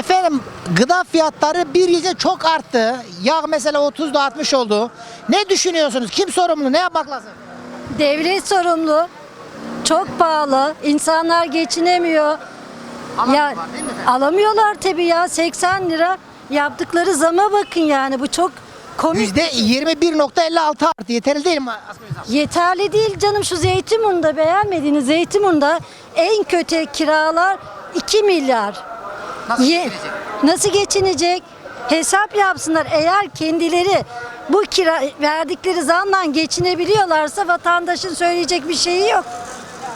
Efendim gıda fiyatları bir yılda çok arttı. Yağ mesela 30'da 60 oldu. Ne düşünüyorsunuz? Kim sorumlu? Ne yapmak lazım? Devlet sorumlu. Çok pahalı. İnsanlar geçinemiyor. Ya alamıyorlar tabii ya 80 lira yaptıkları zama bakın yani bu çok komik. %21.56 arttı. Yeterli değil mi? asgari? Yeterli değil canım şu Zeytinburnu'nda beğenmediğiniz Zeytinburnu'nda en kötü kiralar 2 milyar. Nasıl Ye- geçinecek? Nasıl geçinecek? Hesap yapsınlar. Eğer kendileri bu kira verdikleri zamla geçinebiliyorlarsa vatandaşın söyleyecek bir şeyi yok.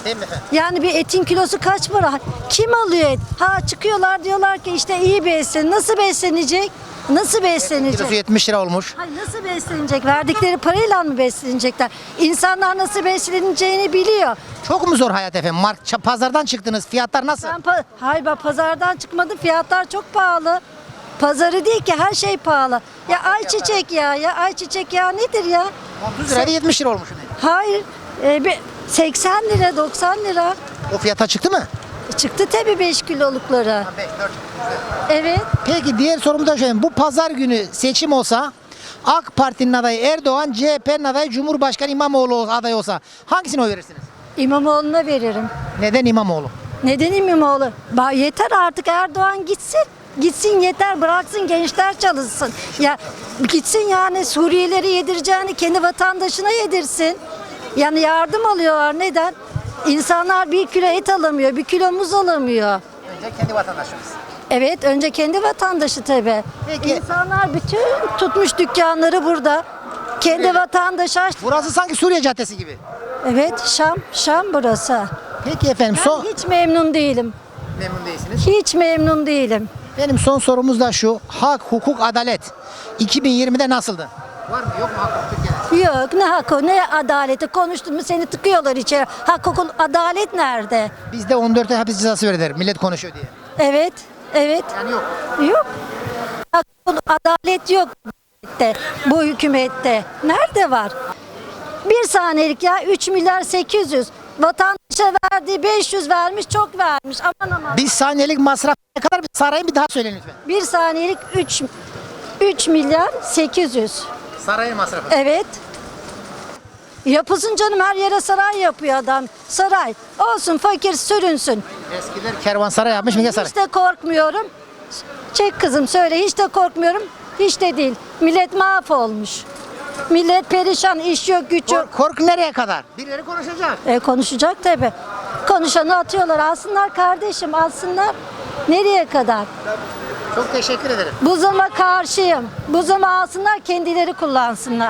Değil mi efendim? Yani bir etin kilosu kaç para? Kim alıyor et? Ha çıkıyorlar diyorlar ki işte iyi beslen. Nasıl beslenecek? Nasıl beslenecek? Kilosu 70 lira olmuş. Hayır, nasıl beslenecek? Verdikleri parayla mı beslenecekler? İnsanlar nasıl besleneceğini biliyor. Çok mu zor hayat efendim? Mark, pazardan çıktınız. Fiyatlar nasıl? Ben pa- Hayır ben pazardan çıkmadım. Fiyatlar çok pahalı. Pazarı değil ki her şey pahalı. Ya ayçiçek ya ya ayçiçek ya nedir ya? 30 liraydı 70 lira olmuş. Hayır. e, bir 80 lira 90 lira. O fiyata çıktı mı? Çıktı tabii 5 kiloluklara. Evet. Peki diğer sorumu da şöyle. Bu pazar günü seçim olsa AK Parti'nin adayı Erdoğan, CHP'nin adayı Cumhurbaşkanı İmamoğlu aday olsa hangisine oy verirsiniz? İmamoğlu'na veririm. Neden İmamoğlu? Neden İmamoğlu? Ba yeter artık Erdoğan gitsin. Gitsin yeter bıraksın gençler çalışsın. Ya gitsin yani Suriyelileri yedireceğini kendi vatandaşına yedirsin. Yani yardım alıyorlar neden? İnsanlar bir kilo et alamıyor, bir kilo muz alamıyor. Önce kendi vatandaşımız. Evet önce kendi vatandaşı tabii. Peki. İnsanlar bütün tutmuş dükkanları burada. Kendi vatandaşı aç. Burası sanki Suriye Caddesi gibi. Evet Şam, Şam burası. Peki efendim Ben son hiç memnun değilim. memnun değilsiniz. Hiç memnun değilim. Benim son sorumuz da şu. Hak, hukuk, adalet 2020'de nasıldı? Var mı yok mu hak, Türkiye'de? Yok ne hakkı ne adaleti konuştun mu seni tıkıyorlar içeri. Hak hukuk adalet nerede? Bizde 14 ay hapis cezası verdiler. Millet konuşuyor diye. Evet evet Yani yok. yok. Hak hukuk adalet yok de, bu hükümette. Nerede var? Bir saniyelik ya 3 milyar 800 vatandaşa verdiği 500 vermiş çok vermiş aman aman. Bir saniyelik masraf ne kadar bir sarayın bir daha söyleyin lütfen. Bir saniyelik 3 3 milyar 800. Sarayın masrafı. Evet. Yapılsın canım her yere saray yapıyor adam. Saray. Olsun fakir sürünsün. Eskiler kervansaray yapmış Mige Saray. Hiç de korkmuyorum. Çek kızım söyle hiç de korkmuyorum. Hiç de değil. Millet mahvolmuş. Millet perişan, iş yok, güç yok. Kork, korku nereye kadar? Birileri konuşacak. E, konuşacak tabi. Konuşanı atıyorlar. Alsınlar kardeşim, alsınlar. Nereye kadar? Çok teşekkür ederim. Bu zama karşıyım. Bu zama alsınlar, kendileri kullansınlar.